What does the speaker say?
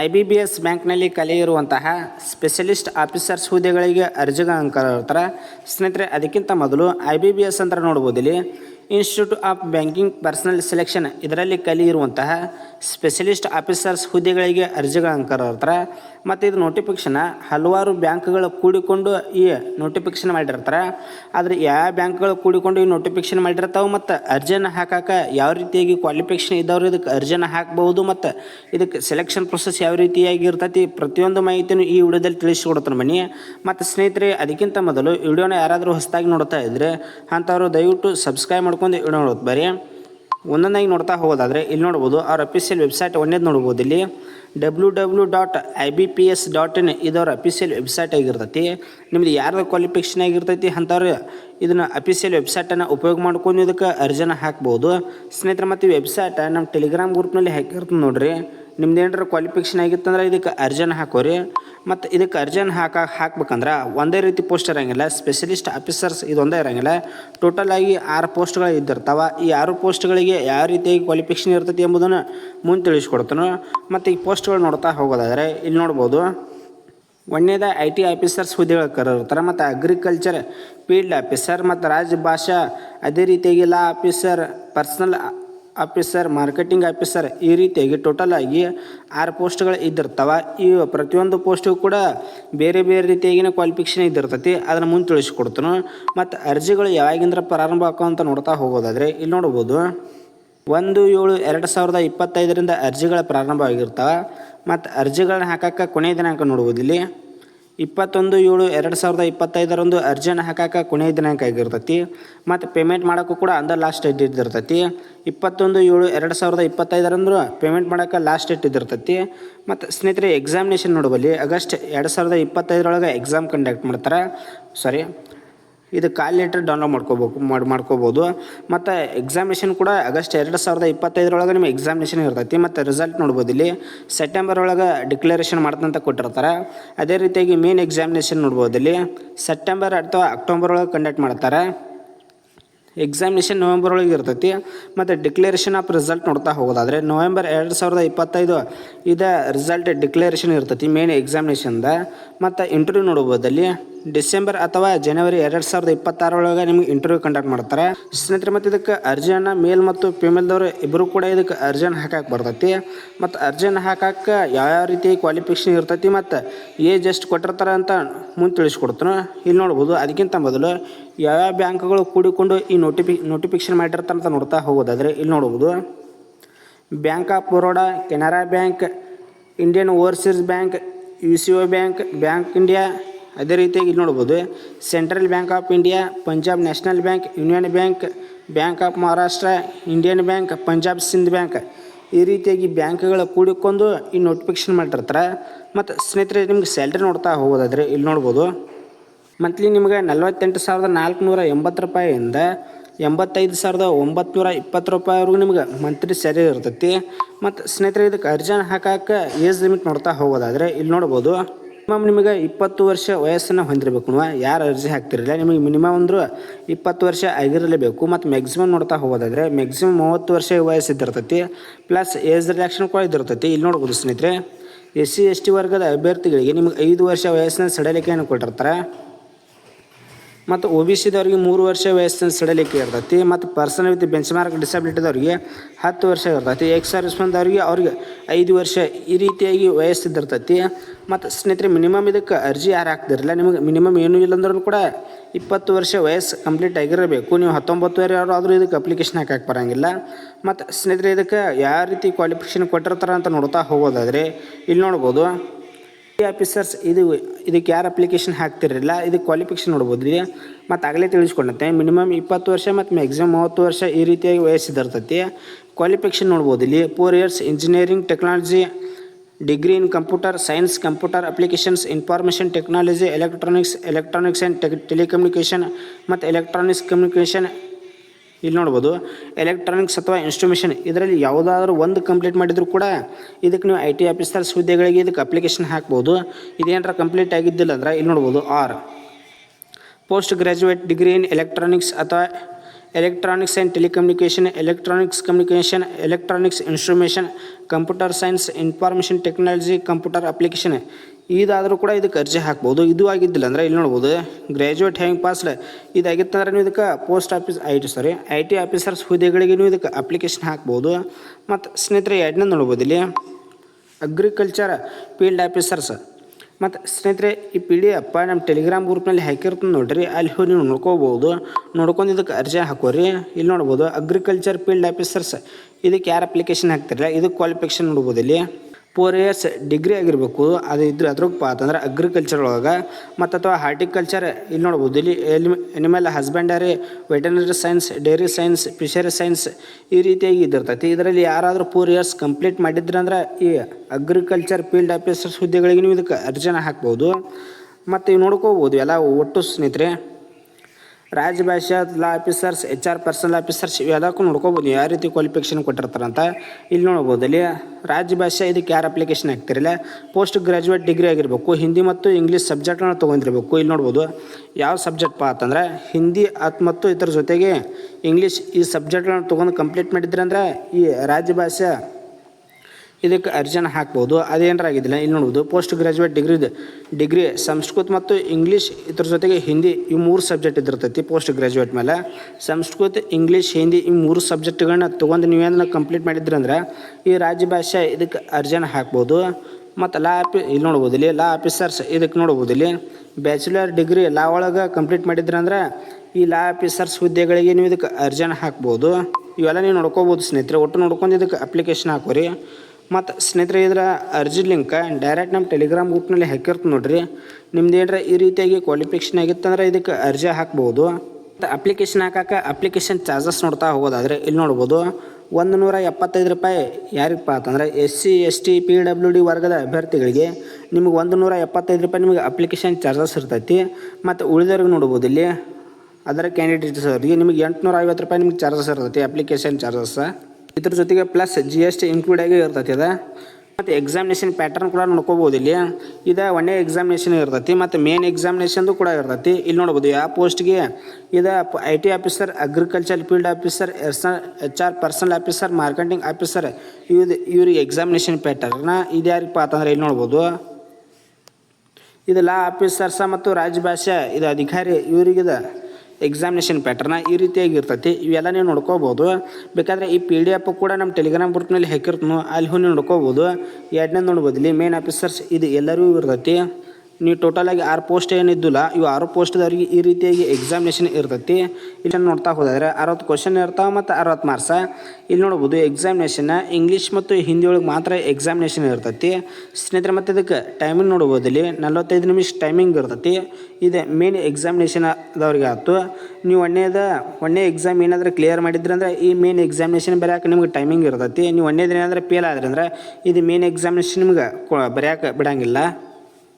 I B B S ಬ್ಯಾಂಕ್ನಲ್ಲಿ ಕಲಿಯಿರುವಂತಹ specialist officers ಹುದ್ದೆಗಳಿಗೆ ಅರ್ಜಿಗಳನ್ನು ಕರೆಯುತ್ತಾರೆ ಸ್ನೇಹಿತರೆ, ಅದಕ್ಕಿಂತ ಮೊದಲು ಐ ಬಿ ಬಿ ಎಸ್ ಅಂತ ನೋಡ್ಬೋದು ಇಲ್ಲಿ institute of banking personnel selection ಇದರಲ್ಲಿ ಕಲಿಯಿರುವಂತಹ ಸ್ಪೆಷಲಿಸ್ಟ್ ಆಫೀಸರ್ಸ್ ಹುದ್ದೆಗಳಿಗೆ ಅರ್ಜಿಗಳನ್ನು ಕರೆದಿರ್ತಾರೆ. ಮತ್ತು ಇದು ನೋಟಿಫಿಕೇಶನ್ ಹಲವಾರು ಬ್ಯಾಂಕ್ಗಳು ಕೂಡಿಕೊಂಡು ಈ ನೋಟಿಫಿಕೇಶನ್ ಮಾಡಿರ್ತಾರೆ. ಆದರೆ ಯಾವ ಬ್ಯಾಂಕ್ಗಳು ಕೂಡಿಕೊಂಡು ಈ ನೋಟಿಫಿಕೇಶನ್ ಮಾಡಿರ್ತಾವೆ ಮತ್ತು ಅರ್ಜಿಯನ್ನು ಹಾಕಕ್ಕೆ ಯಾವ ರೀತಿಯಾಗಿ ಕ್ವಾಲಿಫಿಕೇಶನ್ ಇದ್ದವರು ಇದಕ್ಕೆ ಅರ್ಜಿಯನ್ನು ಹಾಕ್ಬೋದು ಮತ್ತು ಇದಕ್ಕೆ ಸೆಲೆಕ್ಷನ್ ಪ್ರೊಸೆಸ್ ಯಾವ ರೀತಿಯಾಗಿ ಇರ್ತೈತಿ ಪ್ರತಿಯೊಂದು ಮಾಹಿತಿನೂ ಈ ವಿಡಿಯೋದಲ್ಲಿ ತಿಳಿಸ್ಕೊಡ್ತಾನೆ ಬನ್ನಿ. ಮತ್ತು ಸ್ನೇಹಿತರೆ, ಅದಕ್ಕಿಂತ ಮೊದಲು ವಿಡಿಯೋನ ಯಾರಾದರೂ ಹೊಸದಾಗಿ ನೋಡ್ತಾ ಇದ್ದರೆ ಅಂಥವ್ರು ದಯವಿಟ್ಟು ಸಬ್ಸ್ಕ್ರೈಬ್ ಮಾಡ್ಕೊಂಡು ವಿಡಿಯೋ ನೋಡೋದು ಬರೀ ಒಂದೊಂದಾಗಿ ನೋಡ್ತಾ ಹೋಗೋದಾದರೆ ಇಲ್ಲಿ ನೋಡ್ಬೋದು, ಅವ್ರ ಅಫಿಷಿಯಲ್ ವೆಬ್ಸೈಟ್ ಒಂದೇದು ನೋಡ್ಬೋದು ಇಲ್ಲಿ. W W dot I B P S dot in ಇದವ್ರ official website ಆಗಿರ್ತೈತಿ. ನಿಮ್ದು ಯಾರ್ದು ಕ್ವಾಲಿಫಿಕೇಷನ್ ಆಗಿರ್ತೈತಿ ಅಂಥವ್ರು ಇದನ್ನು ಅಫಿಷಿಯಲ್ ವೆಬ್ಸೈಟನ್ನು ಉಪಯೋಗ ಮಾಡ್ಕೊಂಡು ಇದಕ್ಕೆ ಅರ್ಜಿನ ಹಾಕ್ಬೋದು. ಸ್ನೇಹಿತರೆ, ಮತ್ತು ವೆಬ್ಸೈಟ್ ನಮ್ಮ ಟೆಲಿಗ್ರಾಮ್ ಗ್ರೂಪ್ನಲ್ಲಿ ಹಾಕಿರ್ತದೆ ನೋಡ್ರಿ. ನಿಮ್ದು ಏನಾರ ಕ್ವಾಲಿಫಿಕೇಷನ್ ಆಗಿತ್ತಂದ್ರೆ ಇದಕ್ಕೆ ಅರ್ಜನ್ ಹಾಕೋರಿ. ಮತ್ತು ಇದಕ್ಕೆ ಅರ್ಜನ್ ಹಾಕ, ಹಾಕ್ಬೇಕಂದ್ರೆ ಒಂದೇ ರೀತಿ ಪೋಸ್ಟ್ ಇರೋಂಗಿಲ್ಲ ಸ್ಪೆಷಲಿಸ್ಟ್ ಆಫೀಸರ್ಸ್ ಇದೊಂದೇ ಇರೋಂಗಿಲ್ಲ. ಟೋಟಲ್ ಆಗಿ ಆರು ಪೋಸ್ಟ್ಗಳು ಇದ್ದಿರ್ತಾವ. ಈ ಆರು ಪೋಸ್ಟ್ಗಳಿಗೆ ಯಾವ ರೀತಿಯಾಗಿ ಕ್ವಾಲಿಫಿಕೇಷನ್ ಇರ್ತೈತಿ ಎಂಬುದನ್ನು ಮುಂದೆ ತಿಳಿಸ್ಕೊಡ್ತಾನೆ. ಮತ್ತು ಈ ಪೋಸ್ಟ್ಗಳು ನೋಡ್ತಾ ಹೋಗೋದಾದರೆ ಇಲ್ಲಿ ನೋಡ್ಬೋದು. ಒಂದನೇದ ಐ ಟಿ ಆಫೀಸರ್ಸ್ ಹುದ್ದೆಗಳು ಕರೆದಿರ್ತಾರೆ ಮತ್ತು ಅಗ್ರಿಕಲ್ಚರ್ ಫೀಲ್ಡ್ ಆಫೀಸರ್ ಮತ್ತು ರಾಜ್ಯ ಭಾಷಾ ಅದೇ ರೀತಿಯಾಗಿ law officer personnel officer, marketing officer ಈ ರೀತಿಯಾಗಿ ಟೋಟಲ್ ಆಗಿ ಆರು ಪೋಸ್ಟ್ಗಳು ಇದ್ದಿರ್ತಾವ. ಈ ಪ್ರತಿಯೊಂದು ಪೋಸ್ಟಿಗೂ ಕೂಡ ಬೇರೆ ಬೇರೆ ರೀತಿಯಾಗಿನ ಕ್ವಾಲಿಫಿಕೇಷನ್ ಇದ್ದಿರ್ತೈತಿ. ಅದನ್ನು ಮುಂದೆ ತಿಳಿಸ್ಕೊಡ್ತಾನು. ಮತ್ತು ಅರ್ಜಿಗಳು ಯಾವಾಗಿಂದ್ರ ಪ್ರಾರಂಭ ಅಂತ ನೋಡ್ತಾ ಹೋಗೋದಾದರೆ ಇಲ್ಲಿ ನೋಡ್ಬೋದು. ಒಂದು ಏಳು ಎರಡು ಸಾವಿರದ ಇಪ್ಪತ್ತೈದರಿಂದ ಅರ್ಜಿಗಳ ಪ್ರಾರಂಭ ಆಗಿರ್ತಾವೆ ಮತ್ತು ಅರ್ಜಿಗಳನ್ನ ಹಾಕಕ್ಕೆ ಕೊನೆಯ ದಿನಾಂಕ ನೋಡ್ಬೋದು ಇಲ್ಲಿ. ಇಪ್ಪತ್ತೊಂದು ಏಳು ಎರಡು ಸಾವಿರದ ಇಪ್ಪತ್ತೈದರಂದು ಅರ್ಜಿಯನ್ನು ಹಾಕಕ್ಕೆ ಕೊನೆಯ ದಿನಾಂಕ ಆಗಿರ್ತೈತಿ. ಮತ್ತು ಪೇಮೆಂಟ್ ಮಾಡೋಕ್ಕೂ ಕೂಡ ಅಂದ ಲಾಸ್ಟ್ ಡೇಟ್ ಇದ್ದಿರ್ತೈತಿ. ಇಪ್ಪತ್ತೊಂದು ಏಳು ಎರಡು ಸಾವಿರದ ಇಪ್ಪತ್ತೈದರಂದು ಪೇಮೆಂಟ್ ಮಾಡೋಕ್ಕೆ ಲಾಸ್ಟ್ ಡೇಟ್ ಇದ್ದಿರ್ತೈತಿ. ಮತ್ತು ಸ್ನೇಹಿತರೆ ಎಕ್ಸಾಮಿನೇಷನ್ ನೋಡುವಲ್ಲಿ ಆಗಸ್ಟ್ ಎರಡು ಸಾವಿರದ ಇಪ್ಪತ್ತೈದರೊಳಗೆ ಎಕ್ಸಾಮ್ ಕಂಡಕ್ಟ್ ಮಾಡ್ತಾರೆ. ಸಾರಿ ಇದು ಕಾಲ್ ಲೆಟರ್ ಡೌನ್ಲೋಡ್ ಮಾಡ್ಕೋಬೇಕು, ಮಾಡಿ, ಮಾಡ್ಕೋಬೋದು. ಮತ್ತು ಎಕ್ಸಾಮಿನೇಷನ್ ಕೂಡ ಆಗಸ್ಟ್ ಎರಡು ಸಾವಿರದ ಇಪ್ಪತ್ತೈದರೊಳಗೆ ನಿಮ್ಮ ಎಕ್ಸಾಮಿನೇಷನ್ ಇರ್ತೈತಿ. ಮತ್ತು ರಿಸಲ್ಟ್ ನೋಡ್ಬೋದು ಇಲ್ಲಿ. ಸೆಪ್ಟೆಂಬರ್ ಒಳಗೆ ಡಿಕ್ಲರೇಷನ್ ಮಾಡ್ತಂತ ಕೊಟ್ಟಿರ್ತಾರೆ. ಅದೇ ರೀತಿಯಾಗಿ ಮೇನ್ ಎಕ್ಸಾಮಿನೇಷನ್ ನೋಡ್ಬೋದು ಇಲ್ಲಿ. ಸೆಪ್ಟೆಂಬರ್ ಅಥವಾ ಅಕ್ಟೋಬರ್ ಒಳಗೆ ಕಂಡಕ್ಟ್ ಮಾಡ್ತಾರೆ. ಎಕ್ಸಾಮಿನೇಷನ್ ನವೆಂಬರ್ ಒಳಗೆ ಇರ್ತೈತಿ. ಮತ್ತು ಡಿಕ್ಲರೇಷನ್ ಆಫ್ ರಿಸಲ್ಟ್ ನೋಡ್ತಾ ಹೋಗೋದಾದರೆ ನವೆಂಬರ್ ಎರಡು ಸಾವಿರದ ಇಪ್ಪತ್ತೈದು ಇದು ರಿಸಲ್ಟ್ ಡಿಕ್ಲರೇಷನ್ ಇರ್ತೈತಿ ಮೇನ್ ಎಕ್ಸಾಮಿನೇಷನ್ದ ಮತ್ತು ಇಂಟರ್ವ್ಯೂ ನೋಡ್ಬೋದಲ್ಲಿ ಡಿಸೆಂಬರ್ ಅಥವಾ ಜನವರಿ ಎರಡು ಸಾವಿರದ ಇಪ್ಪತ್ತಾರೊಳಗೆ ನಿಮ್ಗೆ ಇಂಟರ್ವ್ಯೂ ಕಂಡಕ್ಟ್ ಮಾಡ್ತಾರೆ. ಸ್ನೇಹಿತರೆ, ಮತ್ತು ಇದಕ್ಕೆ ಅರ್ಜಿಯನ್ನು ಮೇಲ್ ಮತ್ತು ಫಿಮೇಲ್ದವರು ಇಬ್ಬರು ಕೂಡ ಇದಕ್ಕೆ ಅರ್ಜಿಯನ್ನು ಹಾಕಕ್ಕೆ ಬರ್ತೈತಿ. ಮತ್ತು ಅರ್ಜಿಯನ್ನು ಹಾಕಕ್ಕೆ ಯಾವ್ಯಾವ ರೀತಿ ಕ್ವಾಲಿಫಿಕೇಷನ್ ಇರ್ತೈತಿ ಮತ್ತು ಏಜ್ ಎಷ್ಟು ಕೊಟ್ಟಿರ್ತಾರೆ ಅಂತ ಮುಂದೆ ತಿಳಿಸ್ಕೊಡ್ತಾನೆ. ಇಲ್ಲಿ ನೋಡ್ಬೋದು, ಅದಕ್ಕಿಂತ ಮೊದಲು ಯಾವ್ಯಾವ ಬ್ಯಾಂಕ್ಗಳು ಕೂಡಿಕೊಂಡು ಈ ನೋಟಿಫಿ ನೋಟಿಫಿಕೇಷನ್ ಮಾಡಿರ್ತಾರೆ ಅಂತ ನೋಡ್ತಾ ಹೋಗೋದಾದರೆ ಇಲ್ಲಿ ನೋಡ್ಬೋದು. Bank of Baroda Canara bank Indian overseas bank U C O bank bank India ಅದೇ ರೀತಿಯಾಗಿ ಇಲ್ಲಿ ನೋಡ್ಬೋದು central bank of India Punjab national bank union bank bank of Maharashtra Indian bank Punjab Sindh bank ಈ ರೀತಿಯಾಗಿ ಬ್ಯಾಂಕ್ಗಳ ಕೂಡಿಕೊಂಡು ಈ notification ಮಾಡಿರ್ತಾರೆ. ಮತ್ತು ಸ್ನೇಹಿತರೆ, ನಿಮ್ಗೆ ಸ್ಯಾಲ್ರಿ ನೋಡ್ತಾ ಹೋಗೋದಾದ್ರೆ ಇಲ್ಲಿ ನೋಡ್ಬೋದು ಮಂತ್ಲಿ ನಿಮಗೆ ನಲ್ವತ್ತೆಂಟು ಸಾವಿರದ ನಾಲ್ಕುನೂರ ಎಂಬತ್ತು ರೂಪಾಯಿಯಿಂದ ಎಂಬತ್ತೈದು ಸಾವಿರದ ಒಂಬತ್ತು ಇಪ್ಪತ್ತು ರೂಪಾಯಿವರೆಗೂ ನಿಮ್ಗೆ ಮಂತ್ಲಿ ಸ್ಯಾಲ್ರಿ ಇರ್ತೈತಿ. ಮತ್ತು ಸ್ನೇಹಿತರೆ, ಇದಕ್ಕೆ ಅರ್ಜನ್ ಹಾಕಕ್ಕೆ ಏಜ್ ಲಿಮಿಟ್ ನೋಡ್ತಾ ಹೋಗೋದಾದರೆ ಇಲ್ಲಿ ನೋಡ್ಬೋದು ಮಿನಿಮಮ್ ನಿಮಗೆ ಇಪ್ಪತ್ತು ವರ್ಷ ವಯಸ್ಸನ್ನು ಹೊಂದಿರಬೇಕು. ಯಾರು ಅರ್ಜಿ ಹಾಕ್ತಿರಲಿಲ್ಲ, ನಿಮಗೆ ಮಿನಿಮಮ್ ಅಂದರೂ ಇಪ್ಪತ್ತು ವರ್ಷ ಆಗಿರಲೇಬೇಕು. ಮತ್ತು ಮ್ಯಾಕ್ಸಿಮಮ್ ನೋಡ್ತಾ ಹೋಗೋದಾದ್ರೆ ಮ್ಯಾಕ್ಸಿಮಮ್ ಮೂವತ್ತು ವರ್ಷ ವಯಸ್ಸು ಇದ್ದಿರ್ತೈತಿ ಪ್ಲಸ್ ಏಜ್ ರಿಲ್ಯಾಕ್ಷನ್ ಕೂಡ ಇದ್ದಿರ್ತೈತಿ. ಇಲ್ಲಿ ನೋಡ್ಬೋದು ಸ್ನೇಹಿತರೆ ಎಸ್ ಸಿ ಎಸ್ ಟಿ ವರ್ಗದ ಅಭ್ಯರ್ಥಿಗಳಿಗೆ ನಿಮಗೆ ಐದು ವರ್ಷ ವಯಸ್ಸಿನ ಸಡಲಿಕೆಯನ್ನು ಕೊಟ್ಟಿರ್ತಾರೆ. ಮತ್ತು ಒ ಬಿ ಸಿದವ್ರಿಗೆ ಮೂರು ವರ್ಷ ವಯಸ್ಸಿನ ಸಡಲಿಕೆ ಇರ್ತೈತಿ ಮತ್ತು ಪರ್ಸನ್ ವಿತ್ ಬೆಂಚ್ ಮಾರ್ಕ್ ಡಿಸಬಿಲಿಟಿದವ್ರಿಗೆ ಹತ್ತು ವರ್ಷ ಇರ್ತೈತಿ. ಎಕ್ಸ್ ಸರ್ವಿಸ್ಮಂದವ್ರಿಗೆ ಅವ್ರಿಗೆ ಐದು ವರ್ಷ ಈ ರೀತಿಯಾಗಿ ವಯಸ್ಸಿದ್ದಿರ್ತೈತಿ ಮತ್ತು ಸ್ನೇಹಿತರೆ ಮಿನಿಮಮ್ ಇದಕ್ಕೆ ಅರ್ಜಿ ಯಾರು ಹಾಕ್ತಿರಲ್ಲ? ನಿಮಗೆ ಮಿನಿಮಮ್ ಏನೂ ಇಲ್ಲ ಅಂದ್ರೂ ಕೂಡ ಇಪ್ಪತ್ತು ವರ್ಷ ವಯಸ್ಸು ಕಂಪ್ಲೀಟ್ ಆಗಿರಬೇಕು. ನೀವು ಹತ್ತೊಂಬತ್ತು ಯಾರು ಆದರೂ ಇದಕ್ಕೆ ಅಪ್ಲಿಕೇಶನ್ ಹಾಕಕ್ಕೆ ಬರೋಂಗಿಲ್ಲ. ಮತ್ತು ಸ್ನೇಹಿತರೆ, ಇದಕ್ಕೆ ಯಾವ ರೀತಿ ಕ್ವಾಲಿಫಿಕೇಷನ್ ಕೊಟ್ಟಿರ್ತಾರೆ ಅಂತ ನೋಡ್ತಾ ಹೋಗೋದಾದರೆ, ಇಲ್ಲಿ ನೋಡ್ಬೋದು. ಆಫೀಸರ್ಸ್ ಇದು ಇದಕ್ಕೆ ಯಾರು ಅಪ್ಲಿಕೇಶನ್ ಹಾಕ್ತಿರಲಿಲ್ಲ ಇದಕ್ಕೆ ಕ್ವಾಲಿಫಿಕೇಶನ್ ನೋಡ್ಬೋದು. ರೀ ಮತ್ತು ಆಗಲೇ ತಿಳಿಸ್ಕೊಂಡಂತೆ. ಮಿನಿಮಮ್ ಇಪ್ಪತ್ತು ವರ್ಷ ಮತ್ತು ಮ್ಯಾಕ್ಸಿಮಮ್ ಮೂವತ್ತು ವರ್ಷ ಈ ರೀತಿಯಾಗಿ ವಯಸ್ಸಿದಿರ್ತೈತಿ ಕ್ವಾಲಿಫಿಕೇಶನ್ ನೋಡ್ಬೋದು ಇಲ್ಲಿ. Four years engineering technology degree in computer science computer applications information technology electronics electronics and tech telecommunication ಮತ್ತು ಎಲೆಕ್ಟ್ರಾನಿಕ್ಸ್ ಕಮ್ಯುನಿಕೇಷನ್ ಇಲ್ಲಿ ನೋಡ್ಬೋದು ಎಲೆಕ್ಟ್ರಾನಿಕ್ಸ್ ಅಥವಾ ಇನ್ಸ್ಟ್ರೂಮೇಷನ್ ಇದರಲ್ಲಿ ಯಾವುದಾದ್ರೂ ಒಂದು ಕಂಪ್ಲೀಟ್ ಮಾಡಿದರೂ ಕೂಡ ಇದಕ್ಕೆ ನೀವು ಐ ಟಿ ಆಫೀಸರ್ಸ್ ಹುದ್ದೆಗಳಿಗೆ ಇದಕ್ಕೆ ಅಪ್ಲಿಕೇಶನ್ ಹಾಕ್ಬೋದು. ಇದೇನಾರ ಕಂಪ್ಲೀಟ್ ಆಗಿದ್ದಿಲ್ಲ ಅಂದ್ರೆ ಇಲ್ಲಿ ನೋಡ್ಬೋದು or post graduate degree in electronics ಅಥವಾ electronics and telecommunication electronics communication electronics instrumentation computer science information technology computer application ಇದಾದರೂ ಕೂಡ ಇದಕ್ಕೆ ಅರ್ಜಿ ಹಾಕ್ಬೋದು. ಇದು ಆಗಿದ್ದಿಲ್ಲ ಅಂದರೆ ಇಲ್ಲಿ ನೋಡ್ಬೋದು ಗ್ರ್ಯಾಜುಯೇಟ್ ಹೆಂಗೆ ಪಾಸ್ ಇದಾಗಿತ್ತಂದ್ರೆ ನೀವು ಇದಕ್ಕೆ post office I T sorry I T officers ಹುದ್ದೆಗಳಿಗೆ ನೀವು ಇದಕ್ಕೆ ಅಪ್ಲಿಕೇಶನ್ ಹಾಕ್ಬೋದು. ಮತ್ತು ಸ್ನೇಹಿತರೆ ಎರಡನೇ ನೋಡ್ಬೋದು ಇಲ್ಲಿ. ಅಗ್ರಿಕಲ್ಚರ್ ಫೀಲ್ಡ್ ಆಫೀಸರ್ಸ್ ಮತ್ತು ಸ್ನೇಹಿತರೆ, ಈ ಪಿ ಡಿ ಎಫ್ ನಮ್ಮ ಟೆಲಿಗ್ರಾಮ್ ಗ್ರೂಪ್ನಲ್ಲಿ ಹಾಕಿರ್ತೀನಿ ನೋಡ್ರಿ. ಅಲ್ಲಿ ಹೋಗಿ ನೀವು ನೋಡ್ಕೋಬೋದು. ನೋಡ್ಕೊಂಡು ಇದಕ್ಕೆ ಅರ್ಜಿ ಹಾಕೋರಿ ಇಲ್ಲಿ ನೋಡ್ಬೋದು ಅಗ್ರಿಕಲ್ಚರ್ ಫೀಲ್ಡ್ ಆಫೀಸರ್ಸ್ ಇದಕ್ಕೆ ಯಾರು ಅಪ್ಲಿಕೇಶನ್ ಹಾಕ್ತಿರಲ್ಲ ಇದಕ್ಕೆ ಕ್ವಾಲಿಫಿಕೇಷನ್ ನೋಡ್ಬೋದು ಇಲ್ಲಿ. ಫೋರ್ ಇಯರ್ಸ್ ಡಿಗ್ರಿ ಆಗಿರಬೇಕು. ಅದು ಇದ್ರೆ ಅದ್ರಾಗ ಪಾತ್. ಅಂದ್ರೆ ಅಗ್ರಿಕಲ್ಚರ್ ಒಳಗೆ ಮತ್ತು ಅಥವಾ ಹಾರ್ಟಿಕಲ್ಚರ್ ಇಲ್ಲಿ ನೋಡ್ಬೋದು. ಇಲ್ಲಿ animal husbandry veterinary science dairy science fishery science ಈ ರೀತಿಯಾಗಿ ಇದಿರ್ತೈತಿ. ಇದರಲ್ಲಿ ಯಾರಾದರೂ ಫೋರ್ ಇಯರ್ಸ್ ಕಂಪ್ಲೀಟ್ ಮಾಡಿದ್ರೆ ಅಂದ್ರೆ ಈ ಅಗ್ರಿಕಲ್ಚರ್ ಫೀಲ್ಡ್ ಆಫೀಸರ್ಸ್ ಹುದ್ದೆಗಳಿಗೆ ನೀವು ಇದಕ್ಕೆ ಅರ್ಜಿನ ಹಾಕ್ಬೋದು. ಮತ್ತು ಇವು ನೋಡ್ಕೋಬೋದು. ಎಲ್ಲ ಒಟ್ಟು ಸ್ನೇಹಿತರೆ Rajbhasha law officers H R personnel officers ಇವೆಲ್ಲಕ್ಕೂ ನೋಡ್ಕೋಬೋದು. ಯಾವ ರೀತಿ ಕ್ವಾಲಿಫಿಕೇಷನ್ ಕೊಟ್ಟಿರ್ತಾರಂತ ಇಲ್ಲಿ ನೋಡ್ಬೋದು. ಅಲ್ಲಿ ಭಾಷೆ ಇದಕ್ಕೆ ಯಾರು ಅಪ್ಲಿಕೇಶನ್ ಹಾಕ್ತಿರಲ್ಲ? ಪೋಸ್ಟ್ ಗ್ರಾಜುಯೇಟ್ ಡಿಗ್ರಿ ಆಗಿರಬೇಕು, ಹಿಂದಿ ಮತ್ತು ಇಂಗ್ಲೀಷ್ ಸಬ್ಜೆಕ್ಟ್ನ ತೊಗೊಂಡಿರ್ಬೇಕು. ಇಲ್ಲಿ ನೋಡ್ಬೋದು ಯಾವ ಸಬ್ಜೆಕ್ಟ್ಪ ಅಂತಂದರೆ ಹಿಂದಿ ಮತ್ತು ಇದ್ರ ಜೊತೆಗೆ ಇಂಗ್ಲೀಷ್ ಈ ಸಬ್ಜೆಕ್ಟ್ಗಳನ್ನ ತೊಗೊಂಡು ಕಂಪ್ಲೀಟ್ ಮಾಡಿದ್ರೆ ಅಂದ್ರೆ ಈ ರಾಜಭಾಷಾ ಇದಕ್ಕೆ ಅರ್ಜಿಯನ್ನು ಹಾಕ್ಬೋದು. ಅದೇನಾರ ಆಗಿದ್ದಿಲ್ಲ. ಇಲ್ಲಿ ನೋಡ್ಬೋದು post graduate degree degree Sanskrit ಮತ್ತು ಇಂಗ್ಲೀಷ್ ಇದ್ರ ಜೊತೆಗೆ ಹಿಂದಿ ಈ ಮೂರು ಸಬ್ಜೆಕ್ಟ್ ಇದ್ದಿರ್ತೈತಿ ಪೋಸ್ಟ್ ಗ್ರ್ಯಾಜುಯೇಟ್ ಮೇಲೆ. ಸಂಸ್ಕೃತ ಇಂಗ್ಲೀಷ್ ಹಿಂದಿ ಈ ಮೂರು ಸಬ್ಜೆಕ್ಟ್ಗಳನ್ನ ತೊಗೊಂಡು ನೀವೇನ ಕಂಪ್ಲೀಟ್ ಮಾಡಿದ್ರಂದ್ರೆ ಈ ರಾಜ್ಯ ಭಾಷೆ ಇದಕ್ಕೆ ಅರ್ಜಿಯನ್ನು ಹಾಕ್ಬೋದು. ಮತ್ತು ಲಾ ಆಪಿ ಇಲ್ಲಿ ನೋಡ್ಬೋದು ಇಲ್ಲಿ ಲಾ ಆಫೀಸರ್ಸ್ ಇದಕ್ಕೆ ನೋಡ್ಬೋದು ಇಲ್ಲಿ. ಬ್ಯಾಚುಲರ್ ಡಿಗ್ರಿ ಲಾ ಒಳಗೆ ಕಂಪ್ಲೀಟ್ ಮಾಡಿದ್ರಂದ್ರೆ ಈ ಲಾ ಆಫೀಸರ್ಸ್ ಹುದ್ದೆಗಳಿಗೆ ನೀವು ಇದಕ್ಕೆ ಅರ್ಜಿಯನ್ನು ಹಾಕ್ಬೋದು. ಇವೆಲ್ಲ ನೀವು ನೋಡ್ಕೋಬೋದು ಸ್ನೇಹಿತರೆ. ಒಟ್ಟು ನೋಡ್ಕೊಂಡು ಇದಕ್ಕೆ ಅಪ್ಲಿಕೇಶನ್ ಹಾಕೋರಿ. ಮತ್ತು ಸ್ನೇಹಿತರೆ, ಇದರ ಅರ್ಜಿ ಲಿಂಕ್ ಡೈರೆಕ್ಟ್ ನಮ್ಮ ಟೆಲಿಗ್ರಾಮ್ ಗ್ರೂಪ್ನಲ್ಲಿ ಹಾಕಿರ್ತು ನೋಡ್ರಿ. ನಿಮ್ದು ಏನರ ಈ ರೀತಿಯಾಗಿ ಕ್ವಾಲಿಫಿಕೇಷನ್ ಆಗಿತ್ತಂದ್ರೆ ಇದಕ್ಕೆ ಅರ್ಜಿ ಹಾಕ್ಬೋದು. ಮತ್ತು ಅಪ್ಲಿಕೇಶನ್ ಹಾಕಕ್ಕೆ ಅಪ್ಲಿಕೇಶನ್ ಚಾರ್ಜಸ್ ನೋಡ್ತಾ ಹೋಗೋದಾದರೆ ಇಲ್ಲಿ ನೋಡ್ಬೋದು. ಒಂದು ನೂರ ಎಪ್ಪತ್ತೈದು ರೂಪಾಯಿ ಯಾರಿಗಪ್ಪ ಅಂತಂದರೆ S C S T P W D ವರ್ಗದ ಅಭ್ಯರ್ಥಿಗಳಿಗೆ ನಿಮಗೆ ಒಂದು ನೂರ ಎಪ್ಪತ್ತೈದು ರೂಪಾಯಿ ನಿಮಗೆ ಅಪ್ಲಿಕೇಶನ್ ಚಾರ್ಜಸ್ ಇರ್ತೈತಿ. ಮತ್ತು ಉಳಿದವ್ರಿಗೆ ನೋಡ್ಬೋದು ಇಲ್ಲಿ. ಅದರ ಕ್ಯಾಂಡಿಡೇಟ್ಸ್ ಅವರಿಗೆ ನಿಮಗೆ ಎಂಟುನೂರ ಐವತ್ತು ರೂಪಾಯಿ ನಿಮಗೆ ಚಾರ್ಜಸ್ ಇರ್ತೈತಿ ಅಪ್ಲಿಕೇಶನ್ ಚಾರ್ಜಸ್ ಇದ್ರ ಜೊತೆಗೆ plus G S T include ಆಗಿ ಇರ್ತೈತಿ ಅದ. ಮತ್ತು ಎಕ್ಸಾಮಿನೇಷನ್ ಪ್ಯಾಟರ್ನ್ ಕೂಡ ನೋಡ್ಕೋಬೋದು ಇಲ್ಲಿ. ಇದು ಒಂದೇ ಎಕ್ಸಾಮಿನೇಷನ್ ಇರ್ತೈತಿ, ಮತ್ತು ಮೇನ್ ಎಕ್ಸಾಮಿನೇಷನ್ದು ಕೂಡ ಇರ್ತೈತಿ. ಇಲ್ಲಿ ನೋಡ್ಬೋದು ಯಾವ ಪೋಸ್ಟ್ಗೆ ಇದು I T officer agriculture field officer S H R personnel officer marketing officer ಇವ್ದು, ಇವ್ರಿಗೆ ಎಕ್ಸಾಮಿನೇಷನ್ ಪ್ಯಾಟರ್ನ ಇದು ಯಾರಿಗಪ್ಪ ಅಂತಂದ್ರೆ ಇಲ್ಲಿ ನೋಡ್ಬೋದು. ಇದು ಲಾ ಆಫೀಸರ್ಸ ಮತ್ತು ರಾಜಭಾಷೆ ಇದು ಅಧಿಕಾರಿ, ಇವರಿಗಿದ ಎಕ್ಸಾಮಿನೇಷನ್ ಪ್ಯಾಟರ್ನ ಈ ರೀತಿಯಾಗಿ ಇರ್ತೈತಿ ಇವೆಲ್ಲ ನೀವು ನೋಡ್ಕೋಬೋದು. ಬೇಕಾದರೆ ಈ ಪಿ ಡಿ ಎಫ್ ಕೂಡ ನಮ್ಮ ಟೆಲಿಗ್ರಾಮ್ ಗ್ರೂಪ್ನಲ್ಲಿ ಹಾಕಿರ್ತನು, ಅಲ್ಲಿ ಹೋಗಿ ನೋಡ್ಕೋಬೋದು. ಎರಡನೇ ನೋಡ್ಬೋದು ಇಲ್ಲಿ ಮೇನ್ ಆಫೀಸರ್ಸ್ ಇದು ಎಲ್ಲರಿಗೂ ಇರ್ತೈತಿ. ನೀವು ಟೋಟಲಾಗಿ ಆರು ಪೋಸ್ಟ್ ಏನಿದ್ದಿಲ್ಲ, ಇವು ಆರು ಪೋಸ್ಟ್ದವ್ರಿಗೆ ಈ ರೀತಿಯಾಗಿ ಎಕ್ಸಾಮಿನೇಷನ್ ಇರ್ತೈತಿ. ಇಲ್ಲಿ ನೋಡ್ತಾ ಹೋದಾದ್ರೆ ಅರವತ್ತು ಕ್ವಶನ್ ಇರ್ತಾವೆ ಮತ್ತು ಅರವತ್ತು ಮಾರ್ಕ್ಸ ಇಲ್ಲಿ ನೋಡ್ಬೋದು ಎಕ್ಸಾಮಿನೇಷನ್ ಇಂಗ್ಲೀಷ್ ಮತ್ತು ಹಿಂದಿ ಒಳಗೆ ಮಾತ್ರ ಎಕ್ಸಾಮಿನೇಷನ್ ಇರ್ತೈತಿ. ಸ್ನೇಹಿತರೆ, ಮತ್ತು ಇದಕ್ಕೆ ಟೈಮಿಂಗ್ ನೋಡ್ಬೋದು ಇಲ್ಲಿ. ನಲ್ವತ್ತೈದು ನಿಮಿಷ ಟೈಮಿಂಗ್ ಇರ್ತೈತಿ. ಇದು ಮೇನ್ ಎಕ್ಸಾಮಿನೇಷನ್ ಆದವ್ರಿಗೆ ಆಯ್ತು ನೀವು ಒಳ್ಳೆಯದ ಒಣ್ಣೆ ಎಕ್ಸಾಮ್ ಏನಾದರೂ ಕ್ಲಿಯರ್ ಮಾಡಿದ್ರೆ ಅಂದರೆ ಈ ಮೇನ್ ಎಕ್ಸಾಮಿನೇಷನ್ ಬರೆಯೋಕೆ ನಿಮ್ಗೆ ಟೈಮಿಂಗ್ ಇರ್ತೈತಿ. ನೀವು ಒಳ್ಳೆಯದು ಏನಾದರೂ ಫೇಲ್ ಆದ್ರೆ ಅಂದ್ರೆ ಇದು ಮೇನ್ ಎಕ್ಸಾಮಿನೇಷನ್ ನಿಮ್ಗೆ ಬರೆಯೋಕೆ ಬಿಡಂಗಿಲ್ಲ.